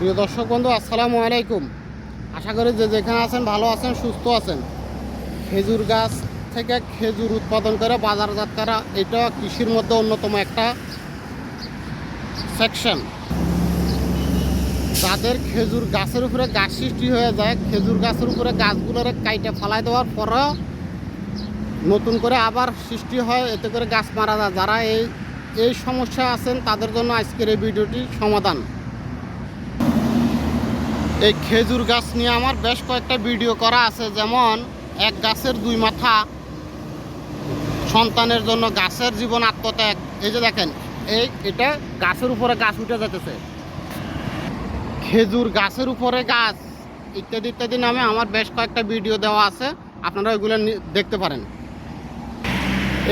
প্রিয় দর্শক বন্ধু, আসসালামু আলাইকুম। আশা করি যে যেখানে আছেন, ভালো আছেন, সুস্থ আছেন। খেজুর গাছ থেকে খেজুর উৎপাদন করে বাজারজাত করা এটা কৃষির মধ্যে অন্যতম একটা সেকশন যাদের খেজুর গাছের উপরে গাছ সৃষ্টি হয়ে যায়, খেজুর গাছের উপরে গাছগুলোরে কাইটে ফালাই দেওয়ার পরেও নতুন করে আবার সৃষ্টি হয়, এতে করে গাছ মারা যায়। যারা এই এই সমস্যা আছেন, তাদের জন্য আজকের এই ভিডিওটি সমাধান। এই খেজুর গাছ নিয়ে আমার বেশ কয়েকটা ভিডিও করা আছে, যেমন এক গাছের দুই মাথা, সন্তানের জন্য গাছের জীবন আত্মত্যাগ। এই যে দেখেন, এই এটা গাছের উপরে গাছ উঠে যেতেছে খেজুর গাছের উপরে গাছ, ইত্যাদি ইত্যাদি নামে আমার বেশ কয়েকটা ভিডিও দেওয়া আছে, আপনারা ওইগুলো দেখতে পারেন।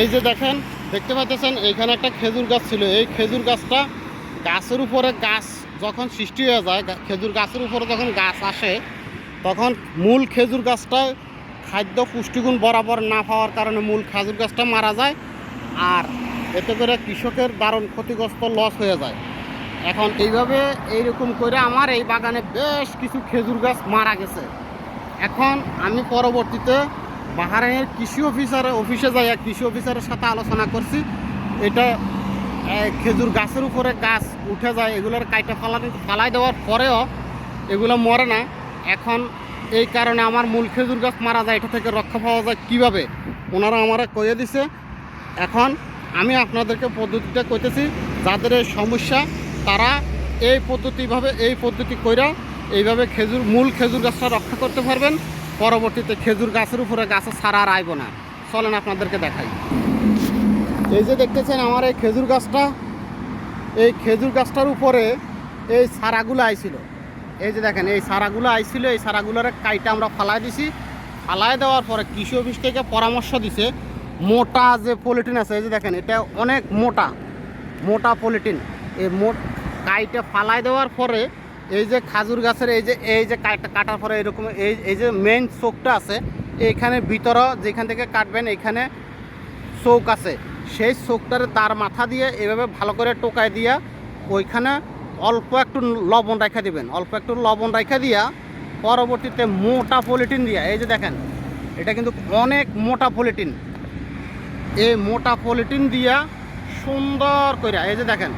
এই যে দেখেন, দেখতে পাইতেছেন, এইখানে একটা খেজুর গাছ ছিল। এই খেজুর গাছটা গাছের উপরে গাছ যখন সৃষ্টি হয়ে যায় খেজুর গাছের উপরে যখন গাছ আসে, তখন মূল খেজুর গাছটা খাদ্য পুষ্টিগুণ বরাবর না পাওয়ার কারণে মূল খেজুর গাছটা মারা যায় আর এতে করে কৃষকের দারুণ ক্ষতিগ্রস্ত লস হয়ে যায়। এখন এইভাবে এইরকম করে আমার এই বাগানে বেশ কিছু খেজুর গাছ মারা গেছে। এখন আমি পরবর্তীতে বাহারাইনের কৃষি অফিসার অফিসে যাই কৃষি অফিসারের সাথে আলোচনা করছি। এটা খেজুর গাছের উপরে গাছ উঠে যায়, এগুলোর কাইটা ফালাই ফালাই দেওয়ার পরেও এগুলো মরে না। এখন এই কারণে আমার মূল খেজুর গাছ মারা যায়, এটা থেকে রক্ষা পাওয়া যায় কীভাবে? ওনারা আমারা কয়ে দিছে। এখন আমি আপনাদেরকে পদ্ধতিটা কইতেছি, যাদের এই সমস্যা, তারা এই পদ্ধতিভাবে এই পদ্ধতি কইরা এইভাবে খেজুর মূল খেজুর গাছটা রক্ষা করতে পারবেন। পরবর্তীতে খেজুর গাছের উপরে গাছে সারা আর আইব না। চলেন আপনাদেরকে দেখাই। এই যে দেখতেছেন আমার এই খেজুর গাছটা, এই খেজুর গাছটার উপরে এই সারাগুলো আইছিল। এই যে দেখেন, এই সারাগুলো আইছিল, এই সারাগুলোর কাইটা আমরা ফালাই দিছি। ফালাই দেওয়ার পরে কৃষি অফিস থেকে পরামর্শ দিছে, মোটা যে পলিটিন আছে, এই যে দেখেন, এটা অনেক মোটা মোটা পলিটিন এই মোট কাইটে ফালাই দেওয়ার পরে এই যে খাজুর গাছের, এই যে এই যে কাইটা কাটার পরে এরকম এই এই যে মেইন চোখটা আছে, এইখানে ভিতরও যেখান থেকে কাটবেন এখানে চৌক আছে। সেই চৌকটার তার মাথা দিয়ে এভাবে ভালো করে টোকায় দিয়া ওইখানে অল্প একটু লবণ রাখা দিবেন। অল্প একটু লবণ রাখা দিয়া পরবর্তীতে মোটা পলিটিন দিয়া, এই যে দেখেন, এটা কিন্তু অনেক মোটা পলিটিন এই মোটা পলিটিন দিয়া সুন্দর কইরা, এই যে দেখেন,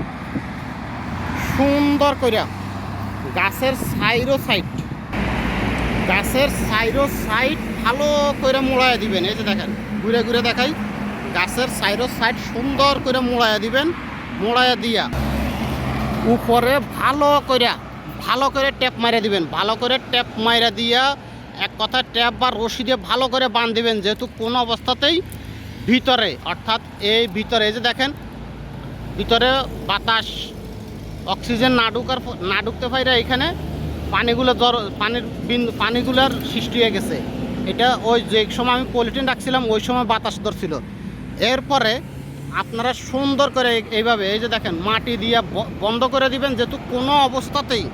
সুন্দর কইরা গাছের সাইরো সাইড গাছের সাইরো সাইড ভালো করে মোড়ায় দিবেন। এই যে দেখেন, ঘুরে ঘুরে দেখাই। গাছের সাইরো সাইড সুন্দর করে মোড়ায় দিবেন মোড়ায় দিয়া উপরে ভালো করে ভালো করে ট্যাপ মারা দিবেন। ভালো করে ট্যাপ মারা দিয়া এক কথা ট্যাপ বা রশি দিয়ে ভালো করে বাঁধ দিবেন যেহেতু কোনো অবস্থাতেই ভিতরে, অর্থাৎ এই ভিতরে, এই যে দেখেন, ভিতরে বাতাস, অক্সিজেন না ঢুকার না ঢুকতে পারে এখানে পানিগুলো জর পানির বিন্দু পানিগুলোর সৃষ্টি হয়ে গেছে। এটা ওই যে সময় আমি পলিথিন রাখছিলাম, ওই সময় বাতাস ধরছিল। এরপরে আপনারা সুন্দর করে এইভাবে, এই যে দেখেন, মাটি দিয়ে বন্ধ করে দিবেন, যেহেতু কোনো অবস্থাতেই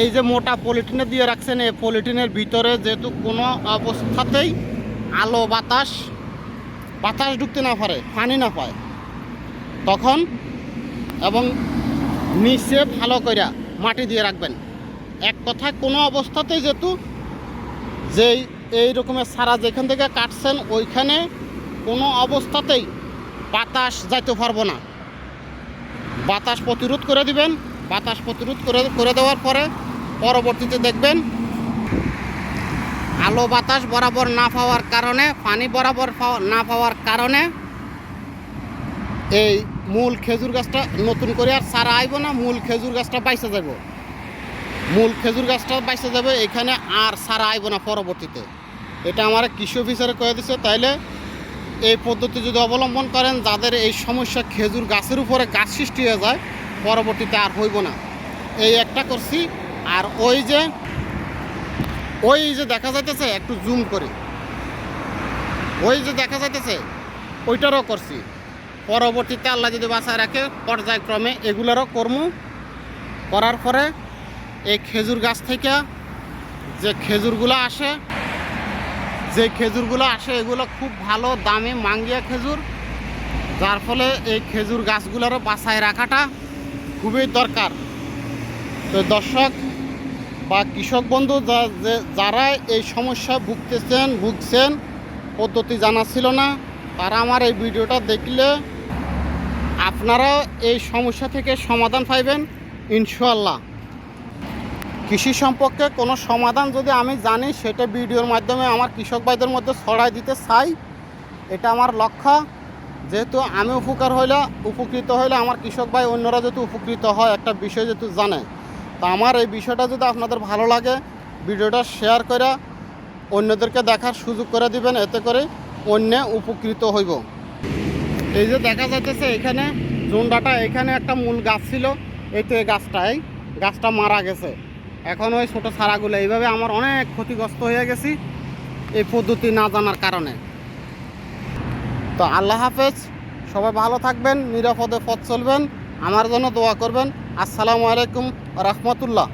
এই যে মোটা পলিথিনে দিয়ে রাখছেন, এই পলিথিনের ভিতরে যেহেতু কোনো অবস্থাতেই আলো, বাতাস বাতাস ঢুকতে না পারে, পানি না পায়, তখন এবং নিচে ভালো করে মাটি দিয়ে রাখবেন। এক কথায় কোনো অবস্থাতেই যেহেতু যেই, এই রকমের সারা যেখান থেকে কাটছেন, ওইখানে কোনো অবস্থাতেই বাতাস যাইতে পারব না। বাতাস প্রতিরোধ করে দিবেন, বাতাস প্রতিরোধ করে করে দেওয়ার পরে পরবর্তীতে দেখবেন আলো বাতাস বরাবর না পাওয়ার কারণে, পানি বরাবর না পাওয়ার কারণে এই মূল খেজুর গাছটা নতুন করে আর সারা আইব না, মূল খেজুর গাছটা বাইসে যাব। মূল খেজুর গাছটা বাইসে যাবে, এখানে আর সারা আইব না পরবর্তীতে। এটা আমার কৃষি অফিসারে কয়ে দিছে, তাইলে এই পদ্ধতি যদি অবলম্বন করেন, যাদের এই সমস্যা খেজুর গাছের উপরে গাছ সৃষ্টি হয়ে যায়, পরবর্তীতে আর হইব না। এই একটা করছি, আর ওই যে ওই যে দেখা যাইতেছে, একটু জুম করে। ওই যে দেখা যাইতেছে, ওইটারও করছি। পরবর্তীতে আল্লাহ যদি বাঁচায় রাখে, পর্যায়ক্রমে এগুলোরও কর্ম। করার পরে এই খেজুর গাছ থেকে যে খেজুরগুলো আসে যে খেজুরগুলো আসে, এগুলো খুব ভালো দামে মাঙ্গিয়া খেজুর। যার ফলে এই খেজুর গাছগুলোরও বাঁচায় রাখাটা খুবই দরকার। তো দর্শক বা কৃষক বন্ধু যারা এই সমস্যা ভুগতেছেন, ভুগছেন, পদ্ধতি জানা ছিল না, তারা আমার এই ভিডিওটা দেখলে আপনারাও এই সমস্যা থেকে সমাধান পাইবেন ইনশাল্লাহ কৃষি সম্পর্কে কোনো সমাধান যদি আমি জানি, সেটা ভিডিওর মাধ্যমে আমার কৃষক ভাইদের মধ্যে ছড়াই দিতে চাই। এটা আমার লক্ষ্য। যেহেতু আমি উপকার হইলে, উপকৃত হইলে আমার কৃষক ভাই অন্যরা যেহেতু উপকৃত হয়, একটা বিষয় যেহেতু জানে। তা আমার এই বিষয়টা যদি আপনাদের ভালো লাগে, ভিডিওটা শেয়ার করে অন্যদেরকে দেখার সুযোগ করে দিবেন, এতে করে অন্য উপকৃত হইব। এই যে দেখা যাচ্ছে এখানে জুন্ডাটা এখানে একটা মূল গাছ ছিল, এই তো এই গাছটাই। গাছটা মারা গেছে। এখন ওই ছোটো সারাগুলো, এইভাবে আমার অনেক ক্ষতিগ্রস্ত হয়ে গেছি এই পদ্ধতি না জানার কারণে। তো আল্লাহ হাফেজ, সবাই ভালো থাকবেন, নিরাপদে পথ চলবেন, আমার জন্য দোয়া করবেন। আসসালামু আলাইকুম রহমতুল্লাহ।